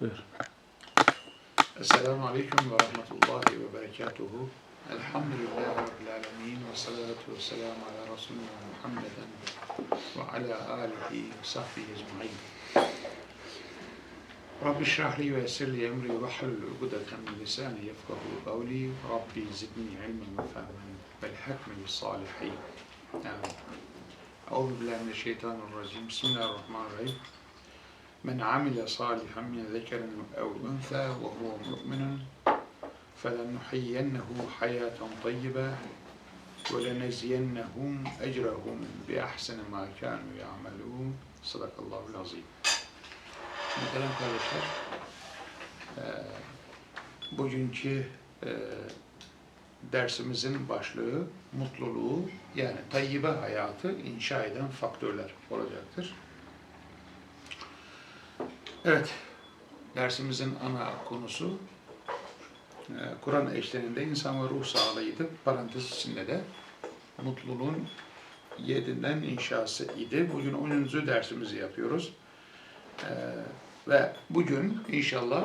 Buyur. Esselamu Aleyküm ve Rahmetullahi ve Berekatuhu. Elhamdülillahi Rabbil Alemin ve salatu ve selamu ala Resulina Muhammeden ve ala alihi ve sahbihi ecma'in. Rabbi şrahli ve esirli emri ve halul ugudeten min lisani yefkahu kavli. Rabbi zidni ilmen ve fehmen vel hakmi bis salihin. Amin. Euzu billahi mineşşeytanirracim. Bismillahirrahmanirrahim. من عمل صالحا من ذكر أو أنثى وهو مؤمن فلنحيينه حياة طيبة ولنجزينهم أجرهم بأحسن ما كانوا يعملون صدق الله العظيم Muhterem kardeşler, eee, bugünkü eee, dersimizin başlığı mutluluğu yani tayyibe hayatı inşa eden faktörler olacaktır. Evet, dersimizin ana konusu e, Kur'an eşliğinde insan ve ruh sağlığıydı. Parantez içinde de mutluluğun yedinden inşası idi. Bugün 10. dersimizi yapıyoruz. E, ve bugün inşallah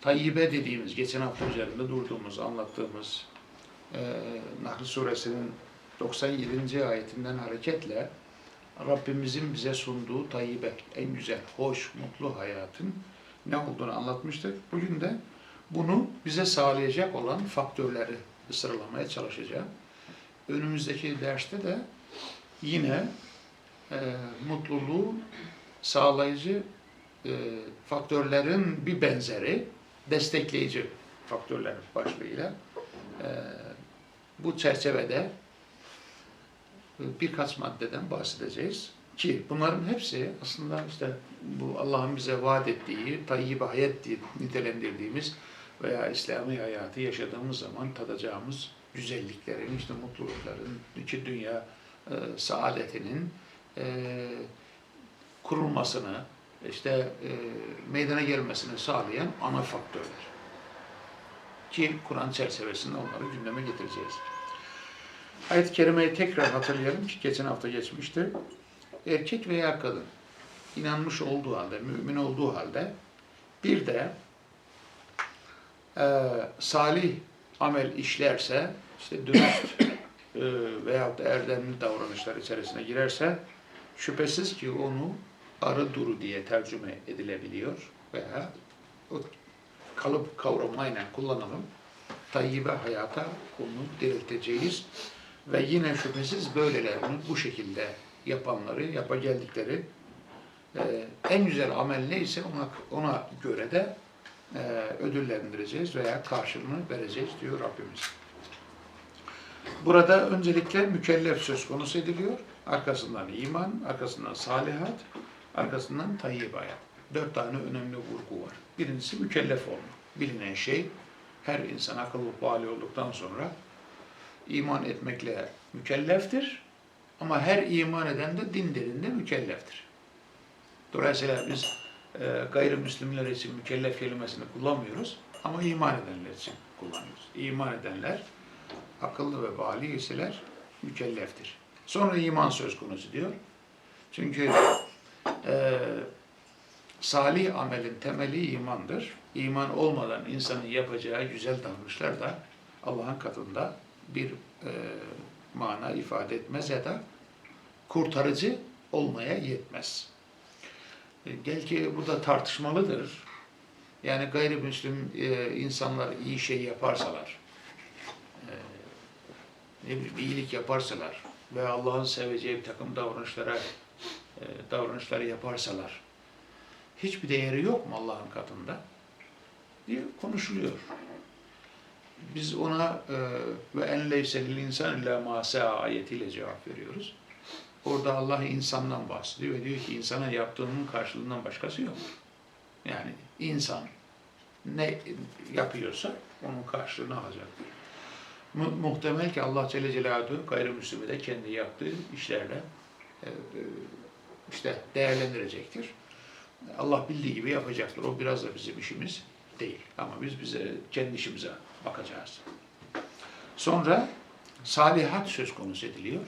Tayyibe dediğimiz, geçen hafta üzerinde durduğumuz, anlattığımız e, Nahl Suresinin 97. ayetinden hareketle Rabbimizin bize sunduğu tayyibe, en güzel, hoş, mutlu hayatın ne olduğunu anlatmıştık. Bugün de bunu bize sağlayacak olan faktörleri sıralamaya çalışacağım. Önümüzdeki derste de yine e, mutluluğu sağlayıcı e, faktörlerin bir benzeri, destekleyici faktörler başlığıyla e, bu çerçevede birkaç maddeden bahsedeceğiz. Ki bunların hepsi aslında işte bu Allah'ın bize vaat ettiği, tayyib hayat diye nitelendirdiğimiz veya İslami hayatı yaşadığımız zaman tadacağımız güzelliklerin, işte mutlulukların, iki dünya e, saadetinin e, kurulmasını, işte e, meydana gelmesini sağlayan ana faktörler. Ki Kur'an çerçevesinde onları gündeme getireceğiz. Ayet-i Kerime'yi tekrar hatırlayalım ki geçen hafta geçmişti. Erkek veya kadın inanmış olduğu halde, mümin olduğu halde bir de e, salih amel işlerse, işte dürüst e, veyahut da erdemli davranışlar içerisine girerse şüphesiz ki onu arı duru diye tercüme edilebiliyor veya o kalıp kavramayla kullanalım. Tayyibe hayata onu dirilteceğiz. Ve yine şüphesiz böylelerini bu şekilde yapanları, yapa geldikleri e, en güzel amel neyse ona, ona göre de e, ödüllendireceğiz veya karşılığını vereceğiz diyor Rabbimiz. Burada öncelikle mükellef söz konusu ediliyor. Arkasından iman, arkasından salihat, arkasından tayyib hayat. Dört tane önemli vurgu var. Birincisi mükellef olma. Bilinen şey her insan akıllı bali olduktan sonra iman etmekle mükelleftir. Ama her iman eden de din derinde mükelleftir. Dolayısıyla biz e, gayrimüslimler için mükellef kelimesini kullanmıyoruz ama iman edenler için kullanıyoruz. İman edenler, akıllı ve bali iseler mükelleftir. Sonra iman söz konusu diyor. Çünkü e, salih amelin temeli imandır. İman olmadan insanın yapacağı güzel davranışlar da Allah'ın katında bir e, mana ifade etmez ya da kurtarıcı olmaya yetmez. E, gel ki bu da tartışmalıdır. Yani gayrimüslim e, insanlar iyi şey yaparsalar, e, ne bileyim iyilik yaparsalar ve Allah'ın seveceği bir takım davranışlara e, davranışları yaparsalar hiçbir değeri yok mu Allah'ın katında diye konuşuluyor biz ona e, ve en leyselil insan illa ma ayetiyle cevap veriyoruz. Orada Allah insandan bahsediyor ve diyor ki insana yaptığının karşılığından başkası yok. Yani insan ne yapıyorsa onun karşılığını alacaktır. Mu muhtemel ki Allah Celle Celaluhu gayrimüslimi de kendi yaptığı işlerle e, e, işte değerlendirecektir. Allah bildiği gibi yapacaktır. O biraz da bizim işimiz değil. Ama biz bize kendi işimize bakacağız. Sonra salihat söz konusu ediliyor.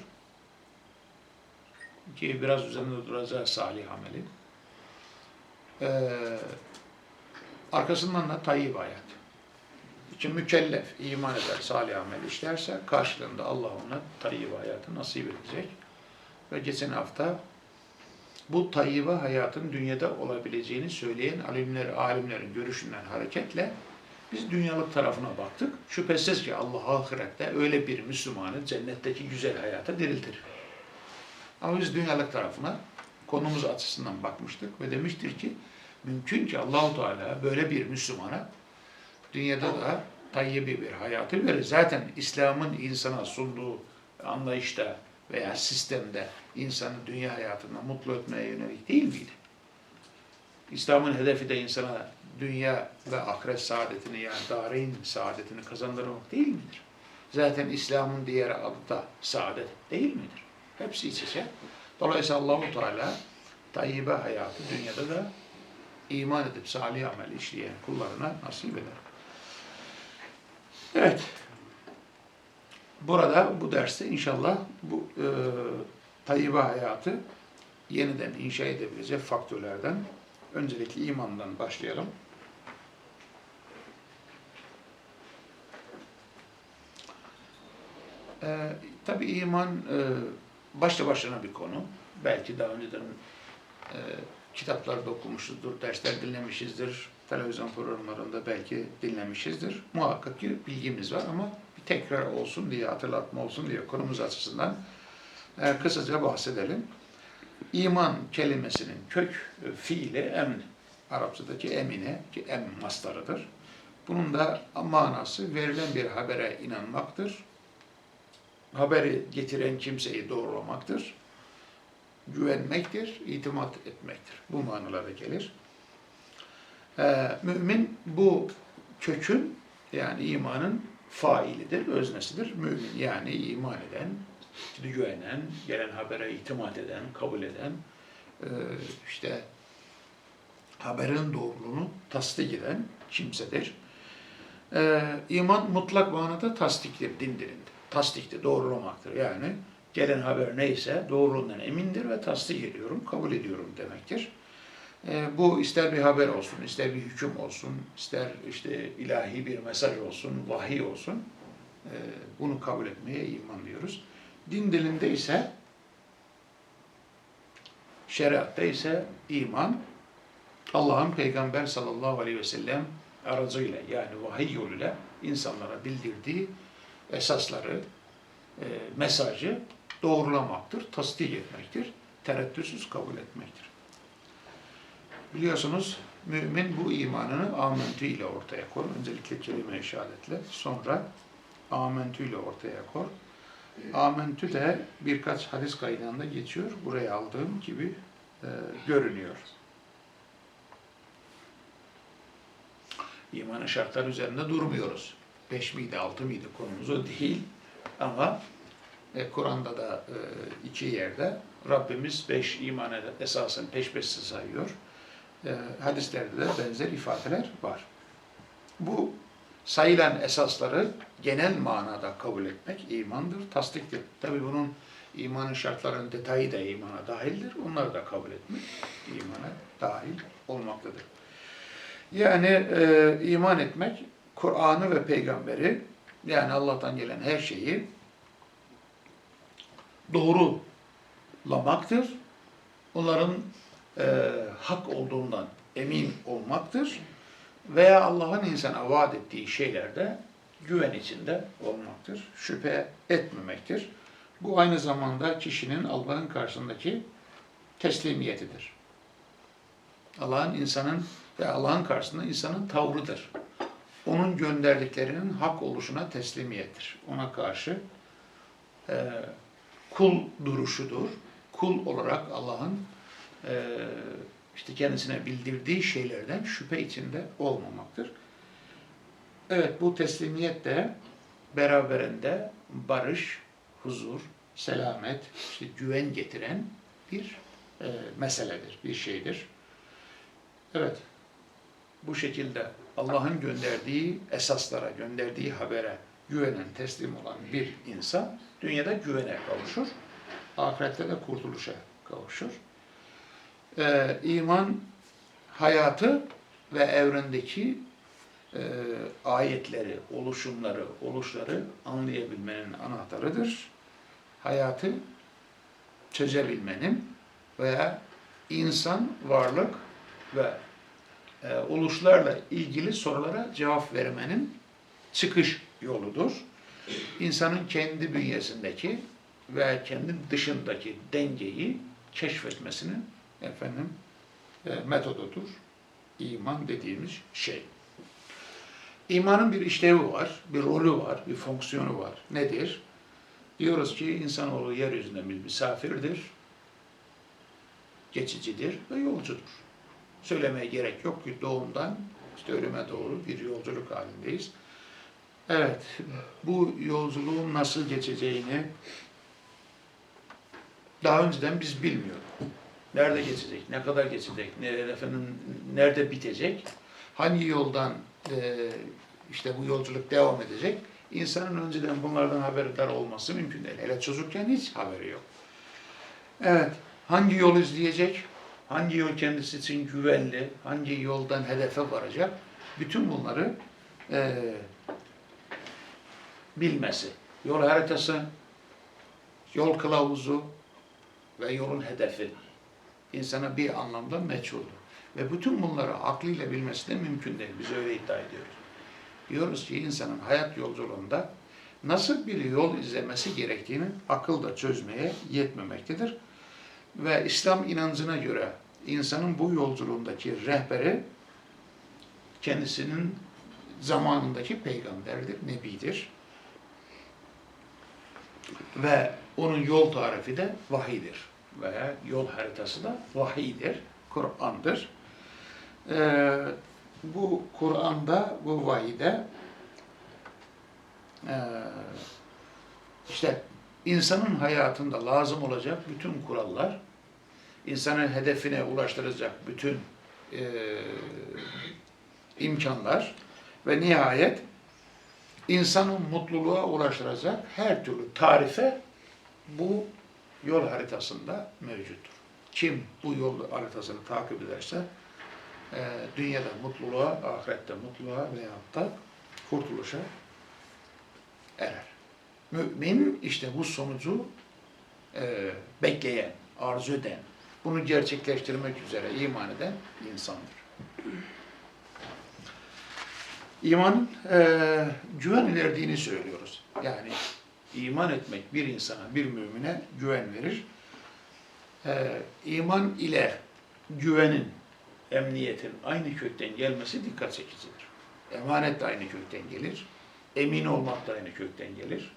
Ki biraz üzerinde duracağız salih ameli. Ee, arkasından da tayyip hayat. için mükellef, iman eder, salih amel işlerse karşılığında Allah ona tayyip hayatı nasip edecek. Ve geçen hafta bu tayyibe hayatın dünyada olabileceğini söyleyen alimler, alimlerin görüşünden hareketle biz dünyalık tarafına baktık. Şüphesiz ki Allah ahirette öyle bir Müslümanı cennetteki güzel hayata diriltir. Ama biz dünyalık tarafına konumuz açısından bakmıştık ve demiştir ki mümkün ki Allahu Teala böyle bir Müslümana dünyada da tayyibi bir hayatı verir. Zaten İslam'ın insana sunduğu anlayışta veya sistemde insanı dünya hayatında mutlu etmeye yönelik değil miydi? İslam'ın hedefi de insana dünya ve ahiret saadetini yani dareyn saadetini kazandırmak değil midir? Zaten İslam'ın diğer adı da saadet değil midir? Hepsi iç içe. Dolayısıyla Allahu Teala tayyibe hayatı dünyada da iman edip salih amel işleyen kullarına nasip eder. Evet. Burada bu derste inşallah bu e, tayyibe hayatı yeniden inşa edebilecek faktörlerden öncelikle imandan başlayalım. Ee, tabii iman e, başlı başına bir konu. Belki daha önceden e, kitaplarda okumuşuzdur, dersler dinlemişizdir, televizyon programlarında belki dinlemişizdir. Muhakkak ki bilgimiz var ama bir tekrar olsun diye, hatırlatma olsun diye konumuz açısından e, kısaca bahsedelim. İman kelimesinin kök e, fiili emn. Arapçadaki emine ki em mastarıdır. Bunun da manası verilen bir habere inanmaktır. Haberi getiren kimseyi doğrulamaktır. Güvenmektir, itimat etmektir. Bu manalara gelir. Ee, mümin bu kökün yani imanın failidir, öznesidir. Mümin yani iman eden, güvenen, gelen habere itimat eden, kabul eden, e, işte haberin doğruluğunu tasdik eden kimsedir. Ee, iman mutlak manada tasdiktir din dilinde. Tasdiktir, doğrulamaktır. Yani gelen haber neyse doğruluğundan emindir ve tasdik ediyorum, kabul ediyorum demektir. Ee, bu ister bir haber olsun, ister bir hüküm olsun, ister işte ilahi bir mesaj olsun, vahiy olsun. Ee, bunu kabul etmeye iman diyoruz. Din dilinde ise şeriatta ise iman Allah'ın Peygamber sallallahu aleyhi ve sellem aracıyla yani vahiy yoluyla insanlara bildirdiği esasları, e, mesajı doğrulamaktır, tasdik etmektir, tereddütsüz kabul etmektir. Biliyorsunuz mümin bu imanını amentü ile ortaya koyar. Öncelikle kelime-i şehadetle, sonra amentü ile ortaya koyar. Amentü de birkaç hadis kaynağında geçiyor. Buraya aldığım gibi e, görünüyor. İmanın şartları üzerinde durmuyoruz. Beş miydi, altı mıydı konumuz o değil. Ama e, Kur'an'da da e, iki yerde Rabbimiz beş iman esasen peş peşe sayıyor. E, hadislerde de benzer ifadeler var. Bu sayılan esasları genel manada kabul etmek imandır, tasdiktir. Tabi bunun imanın şartlarının detayı da imana dahildir. Onları da kabul etmek imana dahil olmaktadır. Yani e, iman etmek, Kur'an'ı ve peygamberi, yani Allah'tan gelen her şeyi doğrulamaktır. Onların e, hak olduğundan emin olmaktır. Veya Allah'ın insana vaat ettiği şeylerde güven içinde olmaktır. Şüphe etmemektir. Bu aynı zamanda kişinin Allah'ın karşısındaki teslimiyetidir. Allah'ın insanın ve Allah'ın karşısında insanın tavrıdır. Onun gönderdiklerinin hak oluşuna teslimiyettir. Ona karşı e, kul duruşudur. Kul olarak Allah'ın e, işte kendisine bildirdiği şeylerden şüphe içinde olmamaktır. Evet bu teslimiyet de beraberinde barış, huzur, selamet, işte güven getiren bir e, meseledir, bir şeydir. Evet, bu şekilde Allah'ın gönderdiği esaslara, gönderdiği habere güvenen, teslim olan bir insan dünyada güvene kavuşur, ahirette de kurtuluşa kavuşur. Ee, iman hayatı ve evrendeki e, ayetleri, oluşumları, oluşları anlayabilmenin anahtarıdır. Hayatı çözebilmenin veya insan, varlık ve e, oluşlarla ilgili sorulara cevap vermenin çıkış yoludur. İnsanın kendi bünyesindeki ve kendi dışındaki dengeyi keşfetmesinin efendim e, metodudur. İman dediğimiz şey. İmanın bir işlevi var, bir rolü var, bir fonksiyonu var. Nedir? Diyoruz ki insanoğlu yeryüzünde bir misafirdir, geçicidir ve yolcudur. Söylemeye gerek yok ki doğumdan işte ölüme doğru bir yolculuk halindeyiz. Evet, bu yolculuğun nasıl geçeceğini daha önceden biz bilmiyorduk. Nerede geçecek, ne kadar geçecek, nerede, efendim, nerede bitecek, hangi yoldan e, işte bu yolculuk devam edecek. İnsanın önceden bunlardan haberdar olması mümkün değil. Hele çocukken hiç haberi yok. Evet, hangi yol izleyecek, hangi yol kendisi için güvenli, hangi yoldan hedefe varacak, bütün bunları e, bilmesi. Yol haritası, yol kılavuzu ve yolun hedefi insana bir anlamda meçhuldür. Ve bütün bunları aklıyla bilmesi de mümkün değil. Biz öyle iddia ediyoruz. Diyoruz ki insanın hayat yolculuğunda nasıl bir yol izlemesi gerektiğini akılda çözmeye yetmemektedir. Ve İslam inancına göre insanın bu yolculuğundaki rehberi kendisinin zamanındaki peygamberdir, nebidir. Ve onun yol tarifi de vahidir. Veya yol haritası da vahiydir, Kur'an'dır. Ee, bu Kur'an'da, bu vahide ee, işte insanın hayatında lazım olacak bütün kurallar, insanın hedefine ulaştıracak bütün e, imkanlar ve nihayet insanın mutluluğa ulaştıracak her türlü tarife bu yol haritasında mevcuttur. Kim bu yol haritasını takip ederse e, dünyada mutluluğa, ahirette mutluluğa veyahut da kurtuluşa erer. Mümin işte bu sonucu e, bekleyen, arzu eden, bunu gerçekleştirmek üzere iman eden insandır. İmanın e, güven verdiğini söylüyoruz. Yani iman etmek bir insana, bir mümine güven verir. E, iman ile güvenin, emniyetin aynı kökten gelmesi dikkat çekicidir. Emanet de aynı kökten gelir. Emin olmak da aynı kökten gelir.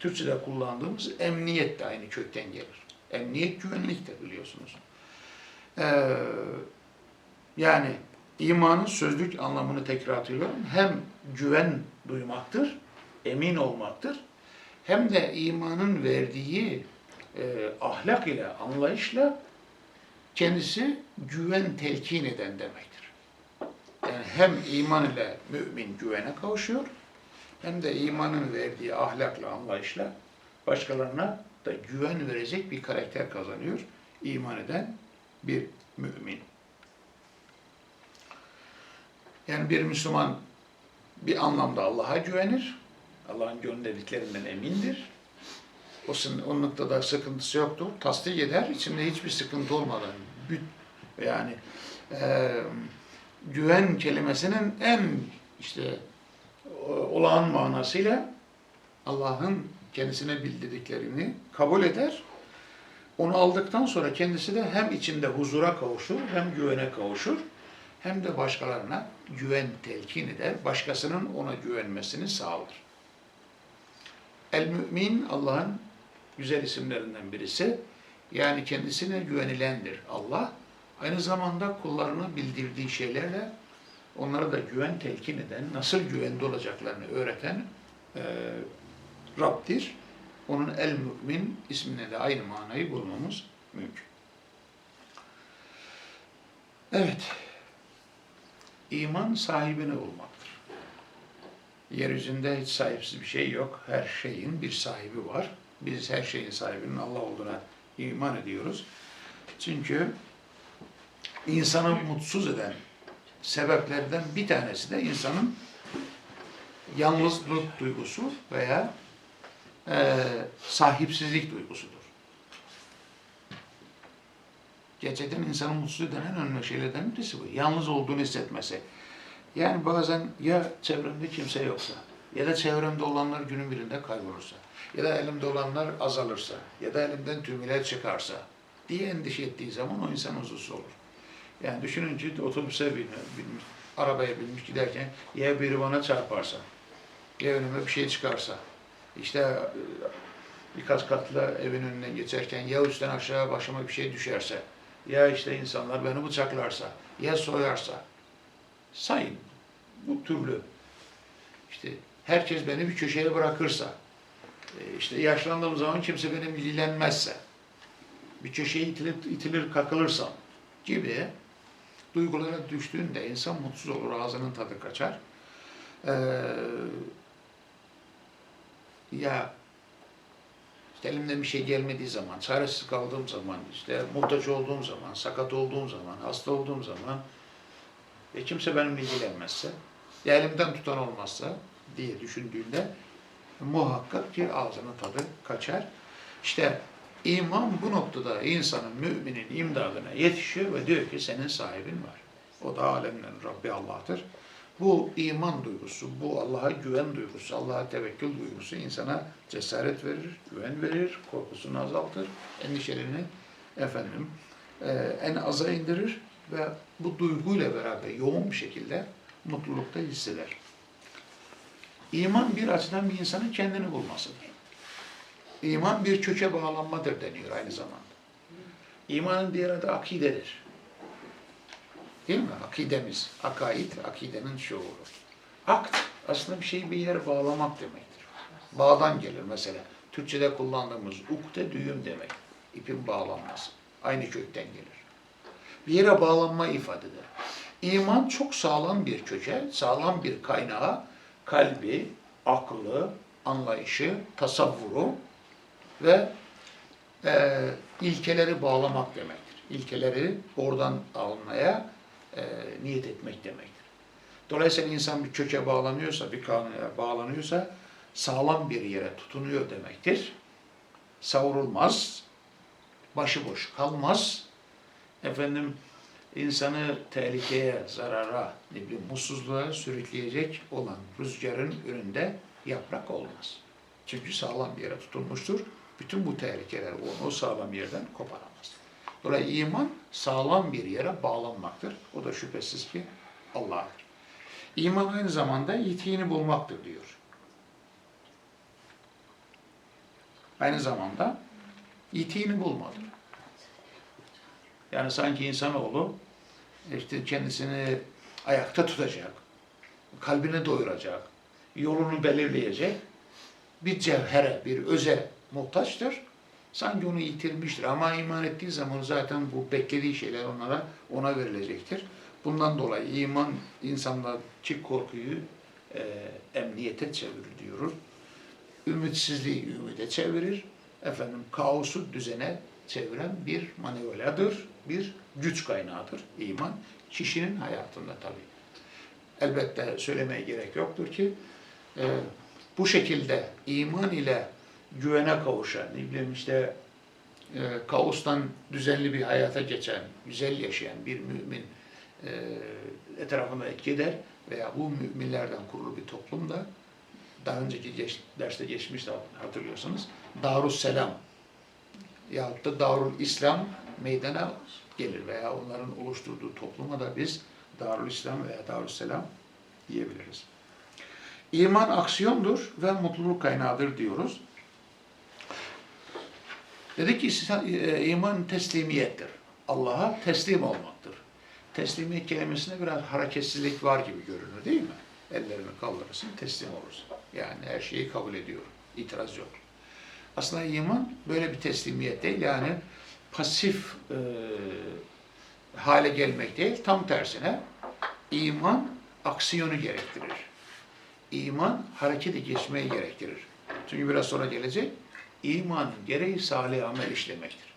Türkçe'de kullandığımız emniyet de aynı kökten gelir. Emniyet güvenlik de biliyorsunuz. Ee, yani imanın sözlük anlamını tekrarlıyorum. Hem güven duymaktır, emin olmaktır. Hem de imanın verdiği e, ahlak ile, anlayışla kendisi güven telkin eden demektir. Yani hem iman ile mümin güvene kavuşuyor, hem de imanın verdiği ahlakla, anlayışla başkalarına da güven verecek bir karakter kazanıyor iman eden bir mümin. Yani bir Müslüman bir anlamda Allah'a güvenir, Allah'ın gönderdiklerinden emindir. O, o noktada sıkıntısı yoktur. Tasdik eder, içinde hiçbir sıkıntı olmadan. Yani e, güven kelimesinin en işte olağan manasıyla Allah'ın kendisine bildirdiklerini kabul eder. Onu aldıktan sonra kendisi de hem içinde huzura kavuşur, hem güvene kavuşur, hem de başkalarına güven telkin eder, başkasının ona güvenmesini sağlar. El-Mümin Allah'ın güzel isimlerinden birisi. Yani kendisine güvenilendir Allah. Aynı zamanda kullarına bildirdiği şeylerle onlara da güven telkin eden, nasıl güvende olacaklarını öğreten e, Rab'dir. Onun el-mümin ismine de aynı manayı bulmamız mümkün. Evet, iman sahibine olmaktır. Yeryüzünde hiç sahipsiz bir şey yok. Her şeyin bir sahibi var. Biz her şeyin sahibinin Allah olduğuna iman ediyoruz. Çünkü insanı mutsuz eden sebeplerden bir tanesi de insanın yalnızlık duygusu veya eee, sahipsizlik duygusudur. Gerçekten insanı mutsuz eden en önemli şeylerden birisi bu. Yalnız olduğunu hissetmesi. Yani bazen ya çevremde kimse yoksa, ya da çevremde olanlar günün birinde kaybolursa, ya da elimde olanlar azalırsa, ya da elimden tümüler çıkarsa diye endişe ettiği zaman o insan huzursuz olur. Yani düşünün ki otobüse binmiş, arabaya binmiş giderken ya biri bana çarparsa, ya önüme bir şey çıkarsa, işte e, birkaç katlı evin önünden geçerken ya üstten aşağı başıma bir şey düşerse, ya işte insanlar beni bıçaklarsa, ya soyarsa, sayın bu türlü işte herkes beni bir köşeye bırakırsa, e, işte yaşlandığım zaman kimse benim ilgilenmezse, bir köşeye itilir, itilir kakılırsam gibi duygulara düştüğünde insan mutsuz olur, ağzının tadı kaçar. Ee, ya işte elimden bir şey gelmediği zaman, çaresiz kaldığım zaman, işte muhtaç olduğum zaman, sakat olduğum zaman, hasta olduğum zaman ve kimse benimle ilgilenmezse, ya elimden tutan olmazsa diye düşündüğünde muhakkak ki ağzının tadı kaçar. İşte iman bu noktada insanın, müminin imdadına yetişiyor ve diyor ki senin sahibin var. O da alemlerin Rabbi Allah'tır. Bu iman duygusu, bu Allah'a güven duygusu, Allah'a tevekkül duygusu insana cesaret verir, güven verir, korkusunu azaltır, endişelerini efendim e, en aza indirir ve bu duyguyla beraber yoğun bir şekilde mutlulukta hisseder. İman bir açıdan bir insanın kendini bulmasıdır. İman bir köke bağlanmadır deniyor aynı zamanda. İmanın diğer adı akidedir. Değil mi? Akidemiz, akaid, akidenin şuuru. Akt aslında bir şeyi bir yere bağlamak demektir. Bağdan gelir mesela. Türkçe'de kullandığımız ukde düğüm demek. İpin bağlanması. Aynı kökten gelir. Bir yere bağlanma ifade. İman çok sağlam bir köke, sağlam bir kaynağa, kalbi, aklı, anlayışı, tasavvuru ve e, ilkeleri bağlamak demektir. İlkeleri oradan almaya e, niyet etmek demektir. Dolayısıyla insan bir köke bağlanıyorsa, bir kanuya bağlanıyorsa sağlam bir yere tutunuyor demektir. Savrulmaz, başıboş kalmaz. Efendim insanı tehlikeye, zarara, ne bileyim, mutsuzluğa sürükleyecek olan rüzgarın önünde yaprak olmaz. Çünkü sağlam bir yere tutunmuştur. Bütün bu tehlikeler onu o sağlam yerden koparamaz. Dolayısıyla iman sağlam bir yere bağlanmaktır. O da şüphesiz ki Allah'tır. İman aynı zamanda yitiğini bulmaktır diyor. Aynı zamanda yitiğini bulmadır. Yani sanki insanoğlu işte kendisini ayakta tutacak, kalbini doyuracak, yolunu belirleyecek bir cevhere, bir öze muhtaçtır. Sanki onu yitirmiştir ama iman ettiği zaman zaten bu beklediği şeyler onlara ona verilecektir. Bundan dolayı iman insandaki korkuyu e, emniyete çevirir diyoruz. Ümitsizliği ümide çevirir. Efendim kaosu düzene çeviren bir manevradır, bir güç kaynağıdır iman. Kişinin hayatında tabii. Elbette söylemeye gerek yoktur ki e, bu şekilde iman ile güvene kavuşan, ne işte e, kaostan düzenli bir hayata geçen, güzel yaşayan bir mümin e, etrafına etki eder veya bu müminlerden kurulu bir toplumda daha önceki geç, derste geçmişti hatırlıyorsanız Darusselam yahut da Darul İslam meydana gelir veya onların oluşturduğu topluma da biz Darul İslam veya Darusselam diyebiliriz. İman aksiyondur ve mutluluk kaynağıdır diyoruz. Dedi ki e, iman teslimiyettir. Allah'a teslim olmaktır. Teslimiyet kelimesinde biraz hareketsizlik var gibi görünür değil mi? Ellerini kaldırırsın, teslim olursun. Yani her şeyi kabul ediyor. İtiraz yok. Aslında iman böyle bir teslimiyet değil. Yani pasif e, hale gelmek değil. Tam tersine iman aksiyonu gerektirir. İman harekete geçmeyi gerektirir. Çünkü biraz sonra gelecek. İmanın gereği salih amel işlemektir.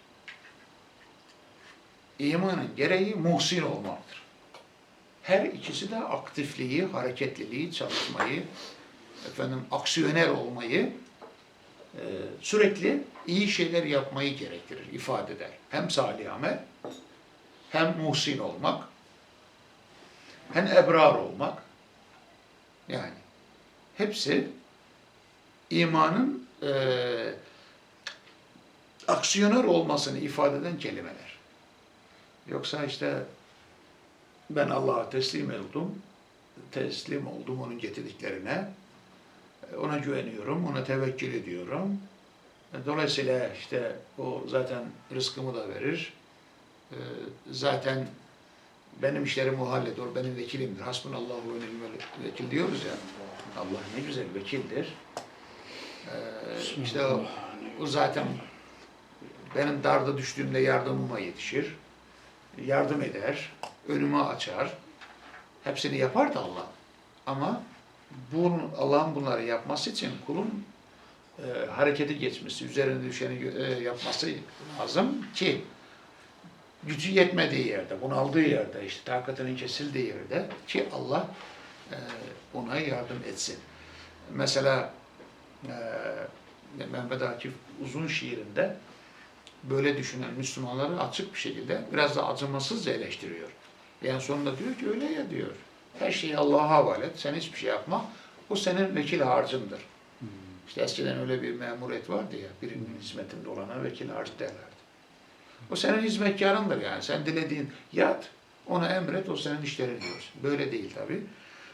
imanın gereği muhsin olmaktır. Her ikisi de aktifliği, hareketliliği, çalışmayı, efendim aksiyoner olmayı, sürekli iyi şeyler yapmayı gerektirir, ifade eder. Hem salih amel, hem muhsin olmak, hem ebrar olmak. Yani hepsi imanın e, aksiyoner olmasını ifade eden kelimeler. Yoksa işte ben Allah'a teslim oldum, teslim oldum onun getirdiklerine, ona güveniyorum, ona tevekkül ediyorum. Dolayısıyla işte o zaten rızkımı da verir. Ee, Zaten benim işlerimi o hallediyor, benim vekilimdir. Hasbunallahu ve ni'mel vekil diyoruz ya. Allah ne güzel vekildir. Ee, işte o, o zaten benim darda düştüğümde yardımıma yetişir. Yardım eder, önümü açar. Hepsini yapar da Allah. Ama bu Allah'ın bunları yapması için kulun e, harekete geçmesi, üzerine düşeni e, yapması lazım ki gücü yetmediği yerde, bunaldığı yerde, işte takatının kesildiği yerde ki Allah e, ona yardım etsin. Mesela e, Mehmet Akif uzun şiirinde böyle düşünen Müslümanları açık bir şekilde biraz da acımasızca eleştiriyor. Yani sonunda diyor ki öyle ya diyor. Her şeyi Allah'a havale et, sen hiçbir şey yapma. O senin vekil harcındır. İşte eskiden öyle bir memuriyet vardı ya, birinin hizmetinde olana vekil harcı derlerdi. O senin hizmetkarındır yani. Sen dilediğin yat, ona emret, o senin işlerini görsün. Böyle değil tabi.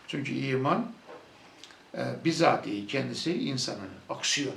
Çünkü iman e, bizatihi kendisi insanın aksiyon,